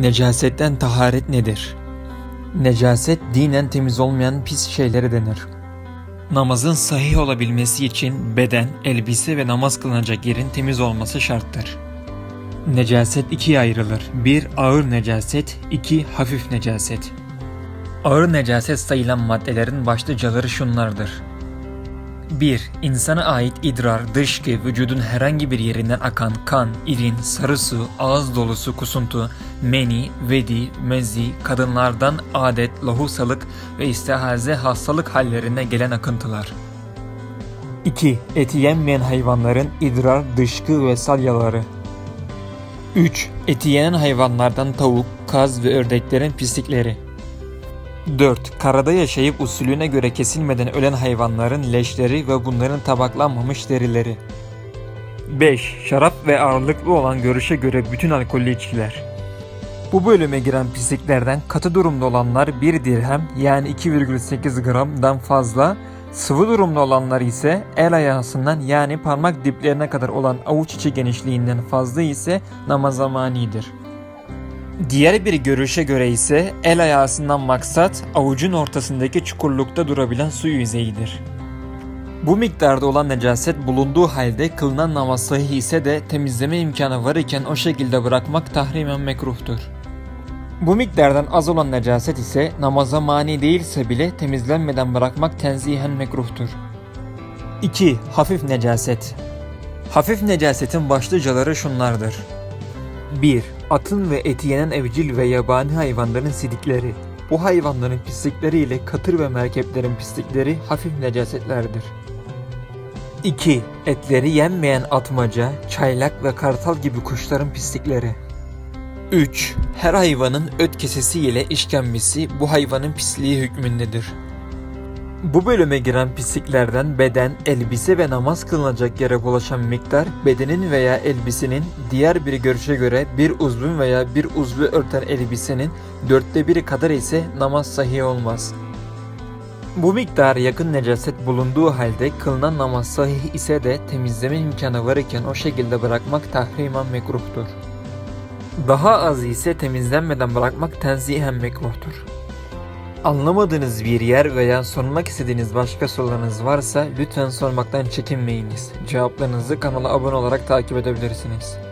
Necasetten taharet nedir? Necaset dinen temiz olmayan pis şeylere denir. Namazın sahih olabilmesi için beden, elbise ve namaz kılınacak yerin temiz olması şarttır. Necaset ikiye ayrılır. 1. Ağır necaset 2. Hafif necaset Ağır necaset sayılan maddelerin başlıcaları şunlardır. 1. İnsana ait idrar, dışkı, vücudun herhangi bir yerinden akan kan, irin, sarı su, ağız dolusu kusuntu, meni, vedi, mezi, kadınlardan adet, lohusalık ve istihaze hastalık hallerine gelen akıntılar. 2. Eti yenmeyen hayvanların idrar, dışkı ve salyaları. 3. Eti yenen hayvanlardan tavuk, kaz ve ördeklerin pislikleri. 4. Karada yaşayıp usulüne göre kesilmeden ölen hayvanların leşleri ve bunların tabaklanmamış derileri. 5. Şarap ve ağırlıklı olan görüşe göre bütün alkollü içkiler. Bu bölüme giren pisliklerden katı durumda olanlar 1 dirhem yani 2,8 gramdan fazla, sıvı durumda olanlar ise el ayağısından yani parmak diplerine kadar olan avuç içi genişliğinden fazla ise namaza manidir. Diğer bir görüşe göre ise el ayağısından maksat avucun ortasındaki çukurlukta durabilen su yüzeyidir. Bu miktarda olan necaset bulunduğu halde kılınan namaz sahih ise de temizleme imkanı var iken o şekilde bırakmak tahrimen mekruhtur. Bu miktardan az olan necaset ise namaza mani değilse bile temizlenmeden bırakmak tenzihen mekruhtur. 2. Hafif necaset Hafif necasetin başlıcaları şunlardır. 1. Atın ve eti yenen evcil ve yabani hayvanların sidikleri. Bu hayvanların pislikleriyle katır ve merkeplerin pislikleri hafif necasetlerdir. 2. Etleri yenmeyen atmaca, çaylak ve kartal gibi kuşların pislikleri. 3. Her hayvanın öt kesesi ile işkembesi bu hayvanın pisliği hükmündedir. Bu bölüme giren pisliklerden beden, elbise ve namaz kılınacak yere bulaşan miktar bedenin veya elbisenin diğer bir görüşe göre bir uzvun veya bir uzvu örten elbisenin dörtte biri kadar ise namaz sahih olmaz. Bu miktar yakın necaset bulunduğu halde kılınan namaz sahih ise de temizleme imkanı var iken o şekilde bırakmak tahrimen mekruhtur. Daha az ise temizlenmeden bırakmak tenzihen mekruhtur. Anlamadığınız bir yer veya sormak istediğiniz başka sorularınız varsa lütfen sormaktan çekinmeyiniz. Cevaplarınızı kanala abone olarak takip edebilirsiniz.